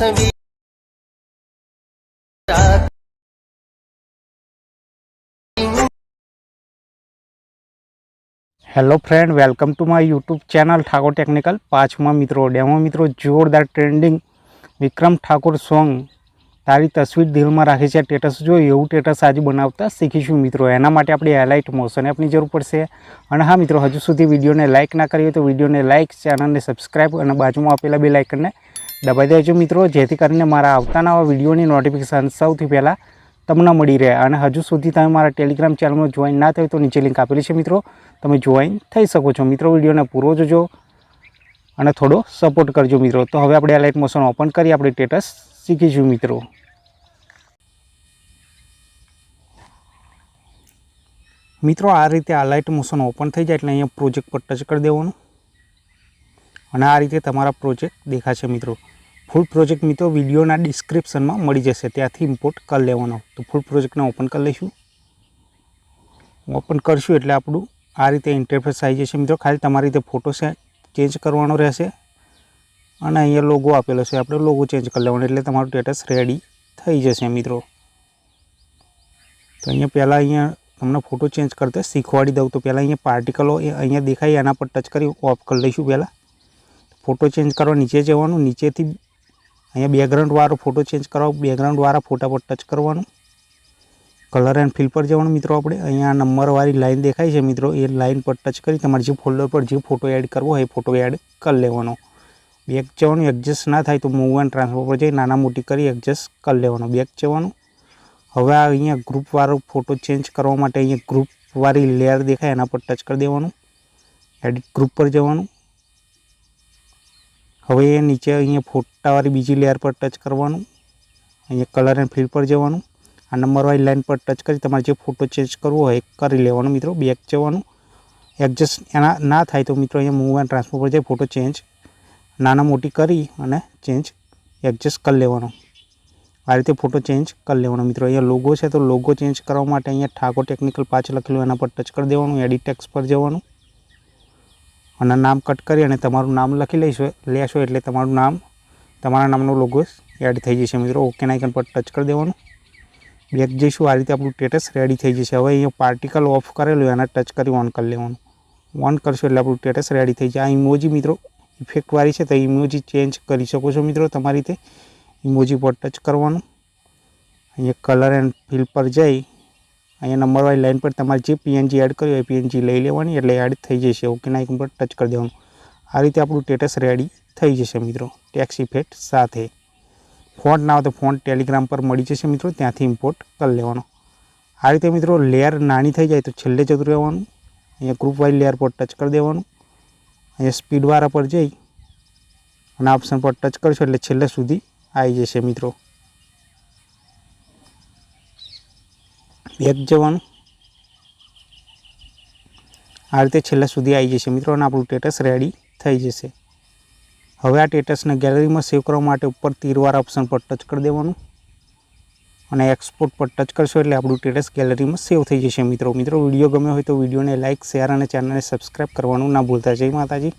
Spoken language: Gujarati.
Hello friend welcome to my YouTube channel Thakor technical પાંચમા મિત્રો, ડેમો મિત્રો, જોરદાર ટ્રેન્ડિંગ વિક્રમ ઠાકોર સોંગ તારી તસવીર દિલમાં રાખી છે ટેટસ જો એવું ટેટસ આજે બનાવતા શીખીશું મિત્રો. એના માટે આપણે હાઇલાઇટ મોશન એપની જરૂર પડશે. અને હા મિત્રો, હજુ સુધી વિડીયોને લાઇક ના કરી હોય તો વિડીયોને લાઇક ચેનલને સબસ્ક્રાઈબ અને બાજુમાં આપેલા બે લાઇકનને દબાઈ દેજો મિત્રો. જેથી કરીને મારા આવતાના આવા વિડીયોની નોટિફિકેશન સૌથી પહેલાં તમને મળી રહે. અને હજુ સુધી તમે મારા ટેલિગ્રામ ચેનલમાં જોઈન ના થયું તો નીચે લિંક આપેલી છે મિત્રો. તમે જોઈન થઈ શકો છો. મિત્રો, વિડીયોને પૂરો જોજો અને થોડો સપોર્ટ કરજો મિત્રો. તો હવે આપણે આ લાઇટ મોશન ઓપન કરી આપણે સ્ટેટસ શીખીશું મિત્રો. મિત્રો, આ રીતે આ લાઇટ મોશન ઓપન થઈ જાય એટલે અહીંયા પ્રોજેક્ટ પર ટચ કરી દેવાનું. અને આ રીતે તમારા પ્રોજેક્ટ દેખાશે મિત્રો. ફૂલ પ્રોજેક્ટ મિત્રો વિડીયોના ડિસ્ક્રિપ્શનમાં મળી જશે. ત્યાંથી ઇમ્પોર્ટ કરી લેવાનો. તો ફૂલ પ્રોજેક્ટને ઓપન કરી લઈશું. ઓપન કરશું એટલે આપણું આ રીતે ઇન્ટરફેસ આવી જશે મિત્રો. ખાલી તમારી રીતે ફોટો ચેન્જ કરવાનો રહેશે. અને અહીંયા લોગો આપેલો છે. આપણે લોગો ચેન્જ કરી લેવાનો એટલે તમારું સ્ટેટસ રેડી થઈ જશે મિત્રો. તો અહીંયા પહેલાં અહીંયા તમને ફોટો ચેન્જ કરતા શીખવાડી દઉં. તો પહેલાં અહીંયા પાર્ટિકલો અહીંયા દેખાય, એના પર ટચ કરી ઓફ કરી લઈશું પહેલાં. ફોટો ચેન્જ કરવા નીચે જવાનું, નીચેથી અહીંયા બેકગ્રાઉન્ડવાળો ફોટો ચેન્જ કરવા બેકગ્રાઉન્ડવાળા ફોટા પર ટચ કરવાનું. કલર એન્ડ ફિલ પર જવાનું મિત્રો આપણે. અહીંયા નંબરવાળી લાઈન દેખાય છે મિત્રો. એ લાઈન પર ટચ કરી તમારે જે ફોલ્ડર પર જે ફોટો એડ કરવો હોય એ ફોટો એડ કરી લેવાનો. બેક જવાનું એડજસ્ટ ના થાય તો મૂવ એન્ડ ટ્રાન્સફર પર જઈ નાના મોટી કરી એડજસ્ટ કરી લેવાનો. બેક જવાનું. હવે અહીંયા ગ્રુપવાળો ફોટો ચેન્જ કરવા માટે અહીંયા ગ્રુપવાળી લેયર દેખાય એના પર ટચ કરી દેવાનું. એડિટ ગ્રુપ પર જવાનું. હવે નીચે અહીંયા ફોટાવાળી બીજી લેયર પર ટચ કરવાનું. અહીંયા કલર એન્ડ ફિલ પર જવાનું. આ નંબરવાળી લાઇન પર ટચ કરી તમારે જે ફોટો ચેન્જ કરવો હોય કરી લેવાનો મિત્રો બેક જવાનું. એડજસ્ટ એના ના થાય તો મિત્રો અહીંયા મૂવ એન્ડ ટ્રાન્સફર પર જઈ ફોટો ચેન્જ નાના મોટી કરી અને ચેન્જ એડજસ્ટ કરી લેવાનો. આ રીતે ફોટો ચેન્જ કરી લેવાનો મિત્રો. અહીંયા લોગો છે તો લોગો ચેન્જ કરવા માટે અહીંયા ઠાકોર ટેકનિકલ પાંચ લખેલું એના પર ટચ કરી દેવાનું. એડિટ ટેક્સ પર જવાનું. અને નામ કટ કરી અને તમારું નામ લખી લઈશો, લેશો એટલે તમારું નામ, તમારા નામનો લોગો એડ થઈ જશે મિત્રો. ઓકે આઇકન પર ટચ કરી દેવાનું. બેક જઈશું. આ રીતે આપણું સ્ટેટસ રેડી થઈ જશે. હવે અહીંયા પાર્ટિકલ ઓફ કરેલું એને ટચ કરી ઓન કરી લેવાનું. ઓન કરશો એટલે આપણું સ્ટેટસ રેડી થઈ જાય. આ ઇમોજી મિત્રો ઇફેક્ટવાળી છે, તો ઇમોજી ચેન્જ કરી શકો છો મિત્રો તમારી રીતે. ઇમોજી પર ટચ કરવાનું. અહીંયા કલર એન્ડ ફિલ પર જઈ. અહીંયા નંબરવાળી લાઈન પર તમારે જે પીએનજી એડ કર્યું હોય પીએનજી લઈ લેવાની, એટલે એડ થઈ જશે. ઓકે આઇકન પર ટચ કરી દેવાનું. આ રીતે આપણું સ્ટેટસ રેડી થઈ જશે મિત્રો. ટેક્સ ઇફેક્ટ સાથે. ફોન્ટ ના હોય તો ફોન્ટ ટેલિગ્રામ પર મળી જશે મિત્રો. ત્યાંથી ઇમ્પોર્ટ કરી લેવાનો. આ રીતે મિત્રો લેયર નાની થઈ જાય તો છેલ્લે જતું રહેવાનું. અહીંયા ગ્રુપ વાઇઝ લેયર પર ટચ કરી દેવાનું. અહીંયા સ્પીડવાળા પર જઈ અને ઓપ્શન પર ટચ કરશો એટલે છેલ્લે સુધી આવી જશે મિત્રો. બેક જવાનું આ રીતે છેલ્લા સુધી આવી જશે મિત્રો અને આપણું સ્ટેટસ રેડી થઈ જશે. હવે આ સ્ટેટસને ગેલેરીમાં સેવ કરવા માટે ઉપર તીરવાર ઓપ્શન પર ટચ કરી દેવાનું. અને એક્સપોર્ટ પર ટચ કરશો એટલે આપણું ટેટસ ગેલેરીમાં સેવ થઈ જશે મિત્રો. મિત્રો, વીડિયો ગમ્યો હોય તો વિડીયોને લાઇક શેર અને ચેનલને સબસ્ક્રાઈબ કરવાનું ના ભૂલતા. જય માતાજી.